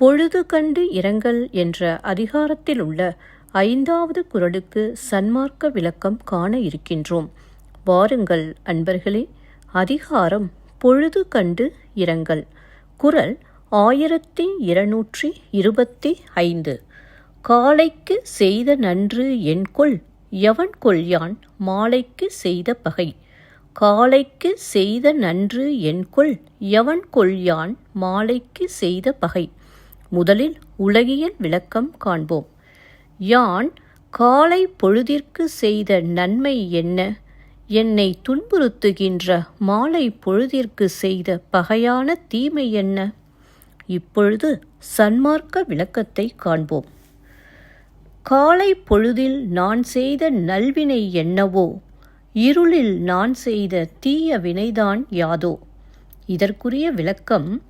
பொழுது கண்டு இரங்கல் என்ற அதிகாரத்தில் உள்ள ஐந்தாவது குரலுக்கு சன்மார்க்க விளக்கம் காண இருக்கின்றோம். வாருங்கள் அன்பர்களே அதிகாரம் பொழுது கண்டு இரங்கல். குரல் ஆயிரத்தி இருநூற்றி இருபத்தி ஐந்து. காலைக்கு செய்த நன்று என்கொள் எவன் கொள்யான் மாலைக்கு செய்த பகை. காலைக்கு செய்த நன்று என்கொள் எவன் கொள்யான் மாலைக்கு செய்த பகை. முதலில் உலகியல் விளக்கம் காண்போம். யான் காலை பொழுதிற்கு செய்த நன்மை என்ன? என்னை துன்புறுத்துகின்ற மாலை பொழுதிற்கு செய்த பகையான தீமை என்ன? இப்பொழுது சன்மார்க்க விளக்கத்தை காண்போம். காலை பொழுதில் நான் செய்த நல்வினை என்னவோ? இருளில் நான் செய்த தீய வினைதான் யாதோ? இதற்குரிய விளக்கம்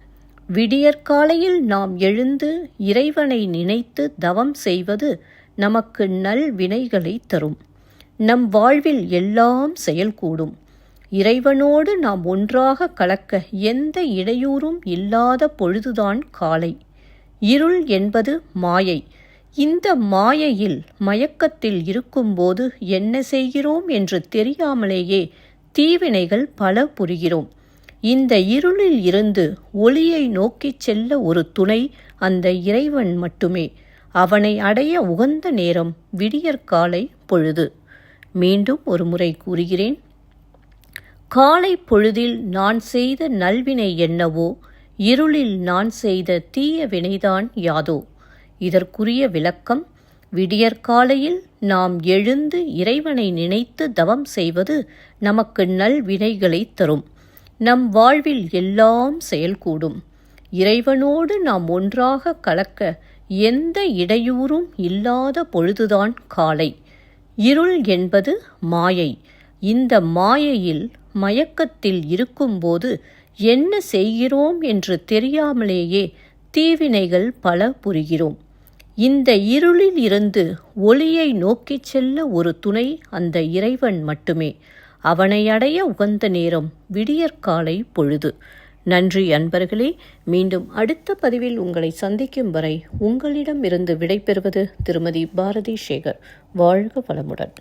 விடியற்காலையில் நாம் எழுந்து இறைவனை நினைத்து தவம் செய்வது நமக்கு நல் வினைகளை தரும். நம் வாழ்வில் எல்லாம் செயல்கூடும். இறைவனோடு நாம் ஒன்றாக கலக்க எந்த இடையூறும் இல்லாத பொழுதுதான் காலை. இருள் என்பது மாயை. இந்த மாயையில் மயக்கத்தில் இருக்கும்போது என்ன செய்கிறோம் என்று தெரியாமலேயே தீவினைகள் பல புரிகிறோம். இந்த இருளில் இருந்து ஒளியை நோக்கிச் செல்ல ஒரு துணை அந்த இறைவன் மட்டுமே. அவனை அடைய உகந்த நேரம் விடியற்காலை பொழுது. மீண்டும் ஒரு முறை கூறுகிறேன். காலை பொழுதில் நான் செய்த நல்வினை என்னவோ இருளில் நான் செய்த தீய வினைதான் யாதோ. இதற்குரிய விளக்கம் விடியற்காலையில் நாம் எழுந்து இறைவனை நினைத்து தவம் செய்வது நமக்கு நல்வினைகளை தரும். நம் வாழ்வில் எல்லாம் செயல்கூடும். இறைவனோடு நாம் ஒன்றாக கலக்க எந்த இடையூறும் இல்லாத பொழுதுதான் காலை. இருள் என்பது மாயை. இந்த மாயையில் மயக்கத்தில் இருக்கும்போது என்ன செய்கிறோம் என்று தெரியாமலேயே தீவினைகள் பல புரிகிறோம். இந்த இருளில் இருந்து ஒளியை நோக்கிச் செல்ல ஒரு துணை அந்த இறைவன் மட்டுமே. அவனை அடைய உகந்த நேரம் விடியற்காலை பொழுது. நன்றி அன்பர்களே மீண்டும் அடுத்த பதிவில் உங்களை சந்திக்கும் வரை உங்களிடமிருந்து விடைபெறுவது திருமதி பாரதி சேகர் வாழ்க வளமுடன்.